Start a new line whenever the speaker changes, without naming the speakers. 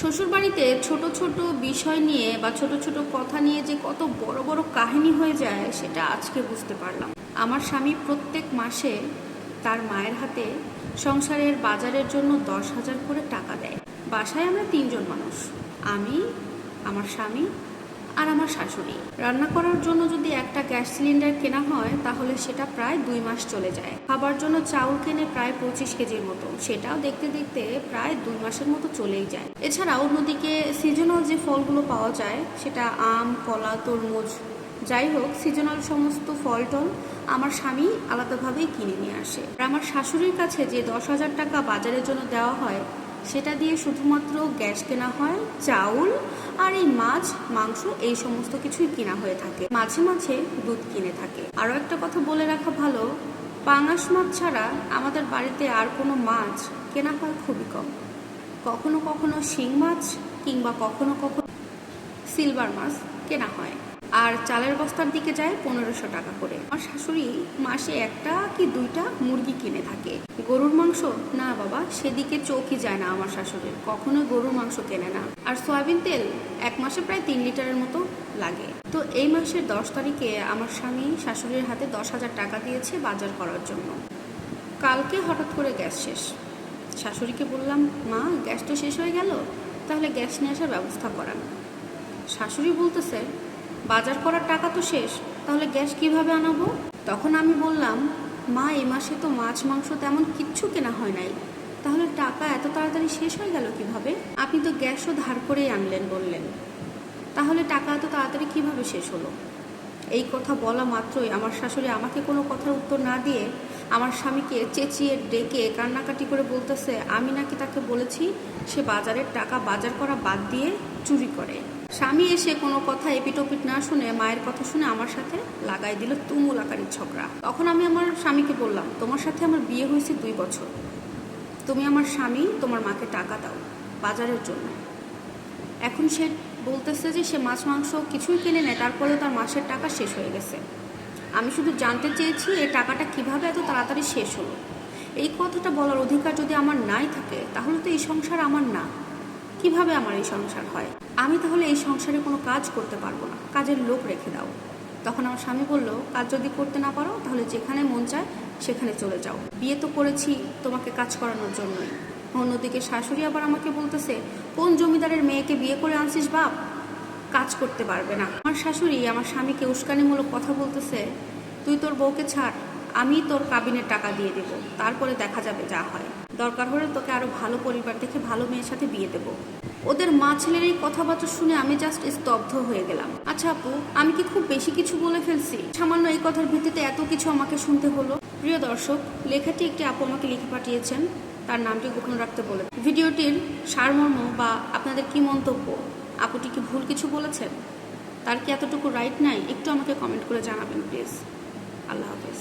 শ্বশুরবাড়িতে ছোট ছোট বিষয় নিয়ে বা ছোট ছোট কথা নিয়ে যে কত বড় বড় কাহিনী হয়ে যায়, সেটা আজকে বুঝতে পারলাম। আমার স্বামী প্রত্যেক মাসে তার মায়ের হাতে সংসারের বাজারের জন্য দশ হাজার করে টাকা দেয়। বাসায় আমরা তিনজন মানুষ। আমি, আমার স্বামী আর আমার শাশুড়ি। রান্না করার জন্য যদি একটা গ্যাস সিলিন্ডার কেনা হয়, তাহলে সেটা প্রায় দুই মাস চলে যায়। খাবার জন্য চাউল কেনে প্রায় পঁচিশ কেজির মতো। সেটাও দেখতে দেখতে প্রায় দুই মাসের মতো চলেই যায়। এছাড়া অন্যদিকে সিজনাল যে ফলগুলো পাওয়া যায়, সেটা আম, কলা, তরমুজ, যাই হোক সিজনাল সমস্ত ফল টল আমার স্বামী আলাদাভাবেই কিনে নিয়ে আসে। আর আমার শাশুড়ির কাছে যে দশ হাজার টাকা বাজারের জন্য দেওয়া হয় সেটা দিয়ে শুধুমাত্র গ্যাস কেনা হয়, চাউল আর এই মাছ, মাংস, এই সমস্ত কিছুই কেনা হয়ে থাকে। মাঝে মাঝে দুধ কিনে থাকে। আরও একটা কথা বলে রাখা ভালো, পাঙাশ মাছ ছাড়া আমাদের বাড়িতে আর কোনো মাছ কেনা হয় খুবই কম। কখনো কখনো শিং মাছ কিংবা কখনো কখনো সিলভার মাছ কেনা হয়। আর চালের বস্তার দিকে যায় পনেরোশো টাকা করে। আমার শাশুড়ি মাসে একটা কি দুইটা মুরগি কিনে থাকে। গরুর মাংস? না বাবা, সেদিকে চোখই যায় না আমার শাশুড়ির। কখনোই গরুর মাংস কেনে না। আর সয়াবিন তেল এক মাসে প্রায় তিন লিটারের মতো লাগে। তো এই মাসের দশ তারিখে আমার স্বামী শাশুড়ির হাতে দশ হাজার টাকা দিয়েছে বাজার করার জন্য। কালকে হঠাৎ করে গ্যাস শেষ। শাশুড়িকে বললাম, মা, গ্যাস তো শেষ হয়ে গেল, তাহলে গ্যাস নিয়ে আসার ব্যবস্থা করান। শাশুড়ি বলতেছে, বাজার করার টাকা তো শেষ, তাহলে গ্যাস কীভাবে আনাবো? তখন আমি বললাম মা, এ মাসে তো মাছ, মাংস তেমন কিচ্ছু কেনা হয় নাই। তাহলে টাকা এত তাড়াতাড়ি শেষ হয়ে গেল কীভাবে? আপনি তো গ্যাসও ধার করেই আনলেন বললেন। তাহলে টাকা এত তাড়াতাড়ি কীভাবে শেষ হলো? এই কথা বলা মাত্রই আমার শাশুড়ি আমাকে কোনো কথার উত্তর না দিয়ে আমার স্বামীকে চেঁচিয়ে ডেকে কান্নাকাটি করে বলতেছে, আমি নাকি তাকে বলেছি সে বাজারের টাকা বাজার করা বাদ দিয়ে চুরি করে। স্বামী এসে কোনো কথা এপিটোপিট না শুনে মায়ের কথা শুনে আমার সাথে লাগাই দিল তুমুল আকারের ঝগড়া। তখন আমি আমার স্বামীকে বললাম, তোমার সাথে আমার বিয়ে হয়েছে দুই বছর। তুমি আমার স্বামী, তোমার মাকে টাকা দাও বাজারের জন্য। এখন সে বলতেছে যে সে মাছ, মাংস কিছুই কিনে নেয়, তারপরেও তার মাসের টাকা শেষ হয়ে গেছে। আমি শুধু জানতে চেয়েছি এই টাকাটা কীভাবে এত তাড়াতাড়ি শেষ হলো। এই কথাটা বলার অধিকার যদি আমার নাই থাকে, তাহলে তো এই সংসার আমার না। কীভাবে আমার এই সংসার হয়? আমি তাহলে এই সংসারে কোনো কাজ করতে পারব না। কাজের লোক রেখে দাও। তখন আমার স্বামী বলল, কাজ যদি করতে না পারো, তাহলে যেখানে মন চায়, সেখানে চলে যাও। বিয়ে তো করেছি, তোমাকে কাজ করানোর জন্যই। অন্যদিকে শাশুড়ি আবার আমাকে বলতেছে, কোন জমিদারের মেয়েকে বিয়ে করে আনছিস বাপ? কাজ করতে পারবে না। আমার শাশুড়ি আমার স্বামীকে উস্কানিমূলক কথা বলতেছে, তুই তোর বউকে ছাড় আমি তোর কাবিনের টাকা দিয়ে দেবো। তারপরে দেখা যাবে যা হয়। দরকার হলে তোকে আরও ভালো পরিবার দেখে ভালো মেয়ের সাথে বিয়ে দেবো। ওদের মা ছেলের এই কথাবার্তা শুনে আমি জাস্ট স্তব্ধ হয়ে গেলাম। আচ্ছা আপু, আমি কি খুব বেশি কিছু বলে ফেলছি? সামান্য এই কথার ভিত্তিতে এত কিছু আমাকে শুনতে হলো। প্রিয় দর্শক, লেখাটি একটি আপু আমাকে লিখে পাঠিয়েছেন। তার নামটি গোপন রাখতে বলে। ভিডিওটির সারমর্ম বা আপনাদের কি মন্তব্য? আপুটি কি ভুল কিছু বলেছেন? তার কি এতটুকু রাইট নাই? একটু আমাকে কমেন্ট করে জানাবেন প্লিজ আল্লাহ হাফেজ।